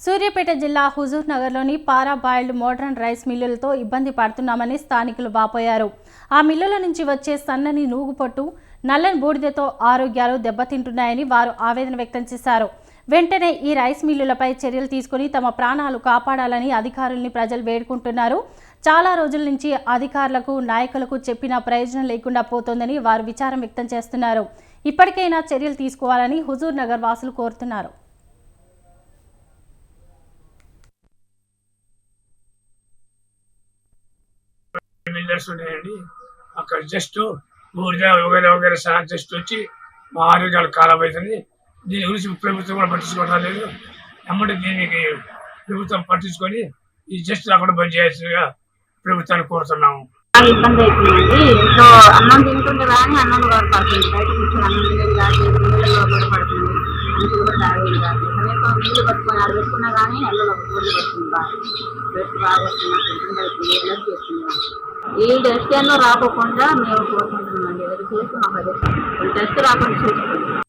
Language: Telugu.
సూర్యాపేట జిల్లా హుజూర్ నగర్లోని పారా బాయిల్డ్ మోడర్న్ రైస్ మిల్లులతో ఇబ్బంది పడుతున్నామని స్థానికులు వాపోయారు. ఆ మిల్లుల నుంచి వచ్చే సన్నని నూగుపొట్టు నల్లని బూడిదతో ఆరోగ్యాలు దెబ్బతింటున్నాయని వారు ఆవేదన వ్యక్తం చేశారు. వెంటనే ఈ రైస్ మిల్లులపై చర్యలు తీసుకుని తమ ప్రాణాలు కాపాడాలని అధికారుల్ని ప్రజలు వేడుకుంటున్నారు. చాలా రోజుల నుంచి అధికారులకు నాయకులకు చెప్పిన ప్రయోజనం లేకుండా పోతోందని వారు విచారం వ్యక్తం చేస్తున్నారు. ఇప్పటికైనా చర్యలు తీసుకోవాలని హుజూర్ నగర్ వాసులు కోరుతున్నారు. మిల్లర్స్ ఉన్నాయండి. అక్కడ జస్ట్ ఊరిదా వగేరా వగేరా సార్ జస్ట్ వచ్చి మా ఆరోగ్యాలు ఖరాబ్ అవుతుంది దీని గురించి ప్రభుత్వం కూడా పట్టించుకోవడం లేదు. ఎమ్మటి దీనికి ప్రభుత్వం పట్టించుకొని ఈ జస్ట్ రాకుండా బంద్ చేయాల్సిందిగా ప్రభుత్వాన్ని కోరుతున్నాము. ఇబ్బంది అవుతుందండి ఇంట్లో అన్నం తింటుంటే కానీ అన్నం కూడా పడుతుంది. బయట కూర్చొని అన్నం తినేది కాదు నీళ్ళలో కూడా పడుతుంది. కూడా తాగేది కాదు. కనీసం నీళ్ళు పట్టుకొని ఆడ పెట్టుకున్నా కానీ నెలలో కూడా పడుతుంది బాగా. బాగా వస్తుంది ఇబ్బంది అవుతుంది వస్తుంది ఈ టెస్ట్ ఏమో రాకోకుండా మేము కోరుకుంటున్నామండి. ఎవరు చేసి మాకు అదే. టెస్ట్ రాకుండా చూసుకోండి